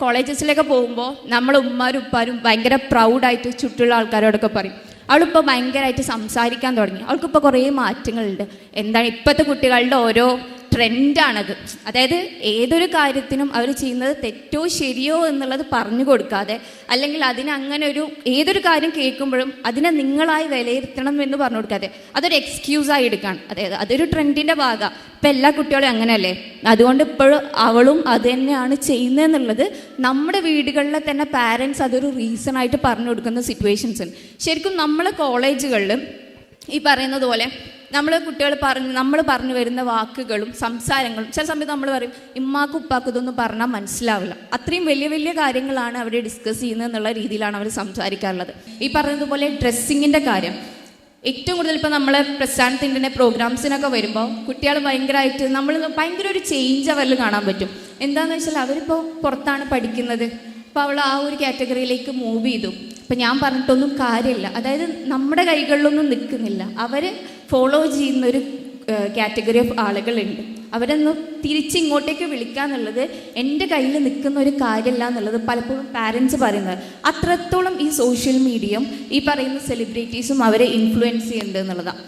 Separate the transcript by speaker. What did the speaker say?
Speaker 1: കോളേജസിലൊക്കെ പോകുമ്പോൾ നമ്മൾ ഉമ്മാരും ഉപ്പാരും ഭയങ്കര പ്രൗഡായിട്ട് ചുറ്റുള്ള ആൾക്കാരോടൊക്കെ പറയും. അവളിപ്പോൾ ഭയങ്കരമായിട്ട് സംസാരിക്കാൻ തുടങ്ങി. അവൾക്കിപ്പോൾ കുറേ മാറ്റങ്ങളുണ്ട്. എന്താണ് ഇപ്പോഴത്തെ കുട്ടികളുടെ ഓരോ ട്രെൻഡാണത് അതായത് ഏതൊരു കാര്യത്തിനും അവർ ചെയ്യുന്നത് തെറ്റോ ശരിയോ എന്നുള്ളത് പറഞ്ഞു കൊടുക്കാതെ അല്ലെങ്കിൽ അതിന് അങ്ങനെ ഒരു ഏതൊരു കാര്യം കേൾക്കുമ്പോഴും അതിനെ നിങ്ങളായി വിലയിരുത്തണം എന്ന് പറഞ്ഞു കൊടുക്കാതെ അതൊരു എക്സ്ക്യൂസായി എടുക്കാൻ അതായത് അതൊരു ട്രെൻഡിന്റെ ഭാഗമാണ് ഇപ്പം എല്ലാ കുട്ടികളും അങ്ങനെയല്ലേ? അതുകൊണ്ട് ഇപ്പോഴും അവളും അത് തന്നെയാണ് ചെയ്യുന്നതെന്നുള്ളത് നമ്മുടെ വീടുകളിലെ തന്നെ പാരൻസ് അതൊരു റീസൺ ആയിട്ട് പറഞ്ഞു കൊടുക്കുന്ന സിറ്റുവേഷൻസ് ഉണ്ട്. ശരിക്കും നമ്മളെ കോളേജുകളിൽ ഈ പറയുന്നത് പോലെ നമ്മൾ കുട്ടികൾ പറഞ്ഞ് നമ്മൾ പറഞ്ഞു വരുന്ന വാക്കുകളും സംസാരങ്ങളും ചില സമയത്ത് നമ്മൾ പറയും ഇമ്മാക്കും ഉപ്പാക്കും ഇതൊന്നും പറഞ്ഞാൽ മനസ്സിലാവില്ല. അത്രയും വലിയ വലിയ കാര്യങ്ങളാണ് അവർ ഡിസ്കസ് ചെയ്യുന്നത് എന്നുള്ള രീതിയിലാണ് അവർ സംസാരിക്കാറുള്ളത്. ഈ പറഞ്ഞതുപോലെ ഡ്രസ്സിങ്ങിന്റെ കാര്യം. ഏറ്റവും കൂടുതൽ ഇപ്പോൾ നമ്മളെ പ്രസ്ഥാനത്തിന്റെ പ്രോഗ്രാംസിനൊക്കെ വരുമ്പോൾ കുട്ടികൾ ഭയങ്കരമായിട്ട് നമ്മൾ ഭയങ്കര ഒരു ചേഞ്ച് അവരിൽ കാണാൻ പറ്റും. എന്താണെന്ന് വെച്ചാൽ അവരിപ്പോൾ പുറത്താണ് പഠിക്കുന്നത്. അപ്പോൾ അവൾ ആ ഒരു കാറ്റഗറിയിലേക്ക് മൂവ് ചെയ്തു. അപ്പം ഞാൻ പറഞ്ഞിട്ടൊന്നും കാര്യമില്ല. അതായത് നമ്മുടെ കൈകളിലൊന്നും നിൽക്കുന്നില്ല. അവർ ഫോളോ ചെയ്യുന്ന ഒരു കാറ്റഗറി ഓഫ് ആളുകളുണ്ട്. അവരൊന്ന് തിരിച്ചിങ്ങോട്ടേക്ക് വിളിക്കാന്നുള്ളത് എന്റെ കയ്യിൽ നിൽക്കുന്ന ഒരു കാര്യമല്ല എന്നുള്ളത് പലപ്പോഴും പാരൻസ് പറയുന്നത്. അത്രത്തോളം ഈ സോഷ്യൽ മീഡിയയും ഈ പറയുന്ന സെലിബ്രിറ്റീസും അവരെ ഇൻഫ്ലുവൻസ് ചെയ്യുന്നുണ്ട് എന്നുള്ളതാണ്